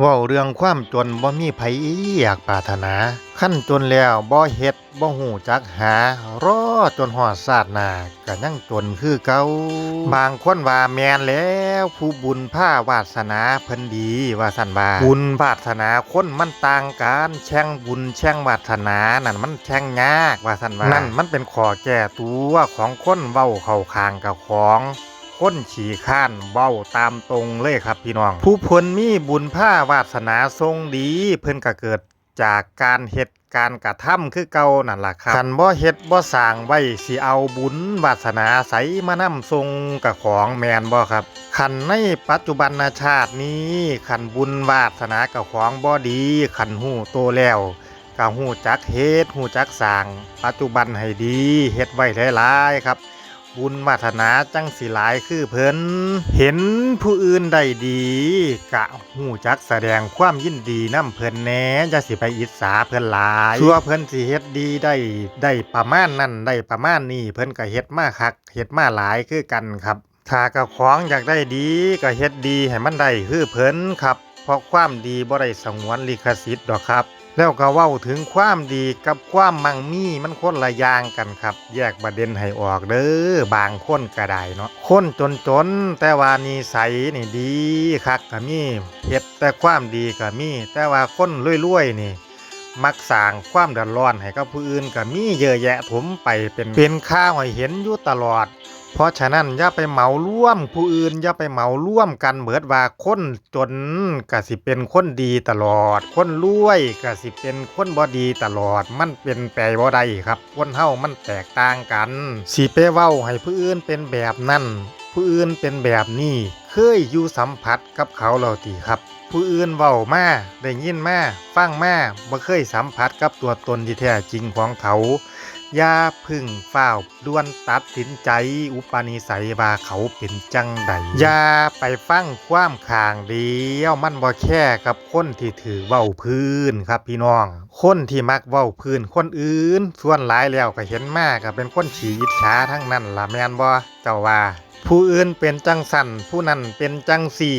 เว้าเรื่องความจนบ่มีไผอยากปรารถนา ขั้นจนแล้วบ่เฮ็ดบ่ฮู้จักหารอจนฮอดชาติหน้าก็ยังจนคือเก่าบางคนว่าแมนแล้วผู้บุญพาวาสนาเพิ่นดีว่าซั่นว่าบุญวาสนาคนมันต่างกันแช่งบุญแช่งวาสนานั่นมันแช่งยากว่าซั่นว่านั่นมันเป็นข้อแก้ตัวของคนเว้าเข้าข้างกับของ คนฉี่ข้านเบ้าตามตรงเลยครับพี่น้อง ผู้เพิ่นมีบุญผ้าวาสนาทรงดี เพิ่นก็เกิดจากการเฮ็ดการกระทำคือเก่านั่นล่ะครับคันบ่เฮ็ดบ่สร้างไว้สิเอาบุญวาสนาใสมานำทรงกับของแมนบ่ครับคันในปัจจุบันชาตินี้คันบุญวาสนากับของบ่ดีคันหู้โตแล้วก็หู้จักเฮ็ดหู้จักสร้าง ปัจจุบันให้ดีเฮ็ดไว้หลายๆครับ บุญวาสนาจังสิหลายคือเพิ่นเห็นผู้อื่นได้ดี กะหูจักแสดงความยินดีน้ำเพิ่นแหน่จะสิไปอิจฉาเพิ่นหลายชัวเพิ่นสิเฮ็ดดีได้ได้ประมาณนั้นได้ประมาณนี้เพิ่นก็เฮ็ดมาคักเฮ็ดมาหลายคือกันครับ ถ้ากับของอยากได้ดีก็เฮ็ดดีให้มันได้คือเพิ่นครับเพราะความดีบ่ได้สงวนลิขสิทธิ์ดอกครับ แล้วก็เว้าถึงความดีกับความมั่งมีมันคนละอย่างกันครับ แยกประเด็นให้ออกเด้อบางคนก็ได้เนาะคนจนจนๆแต่ว่านิสัยนี่ดีคักก็มีเฮ็ดแต่ความดีก็มี แต่ว่าคนรวยๆนี่ มักสร้างความเดือดร้อนให้กับผู้อื่นก็มีเยอะแยะถมไปเป็นเป็นข้าวให้เห็นอยู่ตลอด เพราะฉะนั้นอย่าไปเหมาร่วมผู้อื่นอย่าไปเหมาร่วมกันเหมือนว่าคนจนก็สิเป็นคนดีตลอด คนรวยก็สิเป็นคนบ่ดีตลอด มันเป็นแปลบ่ได้ครับ คนเฮามันแตกต่างกันสิไปเว้าให้ผู้อื่นเป็นแบบนั้นผู้อื่นเป็นแบบนี้เคยอยู่สัมผัสกับเขาเราติครับ ผู้อื่นเว้ามาได้ยินมาฟังมาบ่เคยสัมผัสกับตัวตนที่แท้จริงของเขา อย่าพึ่งเฝ้าด้วนตัดสินใจ อุปนิสัยว่าเขาเป็นจังใดอย่าไปฟังความข่างเดียวมันบ่แค่กับคนที่ถือเว้าพื้นครับพี่น้อง คนที่มักเว้าพื้นคนอื่น ส่วนหลายแล้วก็เห็นมากก็เป็นคนฉีอิจฉาทั้งนั้นล่ะแม่นบ่เจ้าว่า ผู้อื่นเป็นจังสันผู้นั้นเป็นจังสี่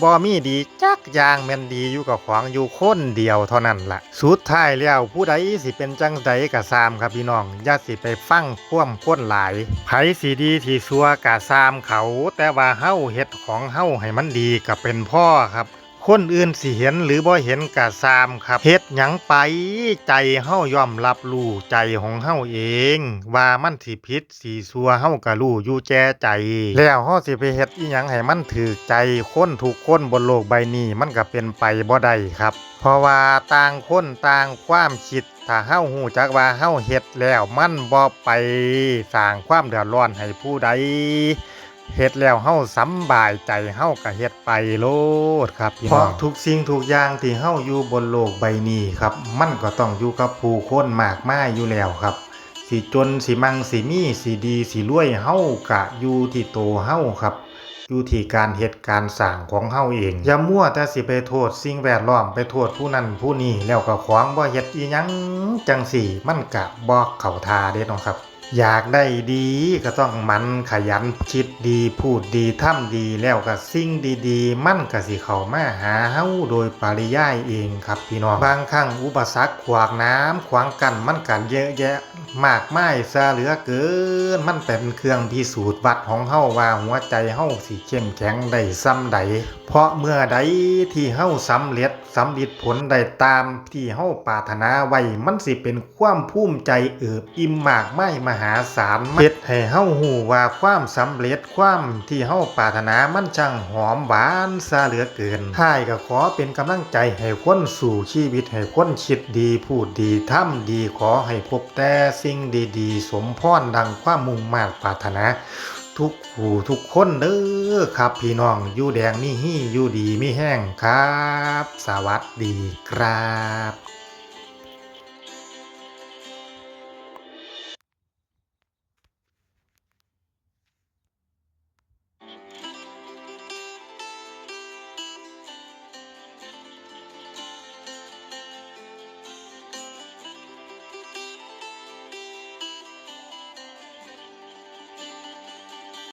บ่มีดีจักอย่างแม่นดีอยู่กับของอยู่คนเดียวเท่านั้นละ่ะ สุดท้ายแล้วผู้ใดสิเป็นจังใดกะซามครับพี่น้องอย่าสิไปฟังคว่ำคนหลายไผสิดีที่ซัวกะซามเขา แต่ว่าเฮาเฮ็ดของเฮาให้มันดีกับเป็นพ่อครับ คนอื่นสิเห็นหรือบ่เห็นกะซามครับเฮ็ดหยังไปใจเฮายอมรับรู้ใจของเฮาเอง ว่ามันสิผิดสิซัวเฮาก็รู้อยู่แจใจ แล้วเฮาสิไปเฮ็ดอีหยังให้มันถูกใจคนทุกคนบนโลกใบนี้มันก็เป็นไปบ่ได้ครับ เพราะว่าต่างคนต่างความคิดถ้าเฮาฮู้จักว่าเฮาเฮ็ดแล้วมันบ่ไปสร้างความเดือดร้อนให้ผู้ใด เฮ็ดแล้วเฮาสำบายใจเฮาก็เฮ็ดไปโลดครับพี่น้องเพราะทุกสิ่งทุกอย่างที่เฮาอยู่บนโลกใบนี้ครับ มันก็ต้องอยู่กับผู้คนมากมายอยู่แล้วครับ สิจนสิมังสิมีสิดีสิรวยเฮากะอยู่ที่โตเฮาครับอยู่ที่การเหตุการณ์สร้างของเฮาเองอย่ามั่วแต่สิไปโทษสิ่งแวดล้อมไปโทษผู้นั้นผู้นี้แล้วก็ขวางบ่เฮ็ดอีหยังจังสี่ มันกะบ่เข้าทาเด้น้องครับ อยากได้ดีก็ต้องมันขยันคิดดีพูดดีทำดีแล้วก็สิ่งดีๆ มันก็สิเข้ามาหาเฮาโดยปริยายเองครับพี่น้องบางครั้งอุปสรรคขวางน้ำขวางกันมันกันเยอะแยะ มากมายซะเหลือเกิน มันเป็นเครื่องพิสูจน์วัดของเฮาว่าหัวใจเฮาสิเข้มแข็งได้ซ้ำใด เพราะเมื่อใดที่เฮาสำเร็จสำลิดผลได้ตามที่เฮาปรารถนาไว้มันสิเป็นความภูมิใจเอิบอิ่มมากมายมหาศาลเฮ็ดให้เฮาฮู้ว่าความสำเร็จความที่เฮาปรารถนามันช่างหอมหวานซะเหลือเกินท้ายก็ขอเป็นกำลังใจให้คนสู่ชีวิตให้คนคิดดีพูดดีทำดีขอให้พบแต่สิ่งดีๆ สมพรดังความมุ่งมา่ปรารถนา ทุกผู้ทุกคนเด้อครับ พี่น้องอยู่แดงมีฮี่อยู่ดีมีแห้งครับ สวัสดีครับ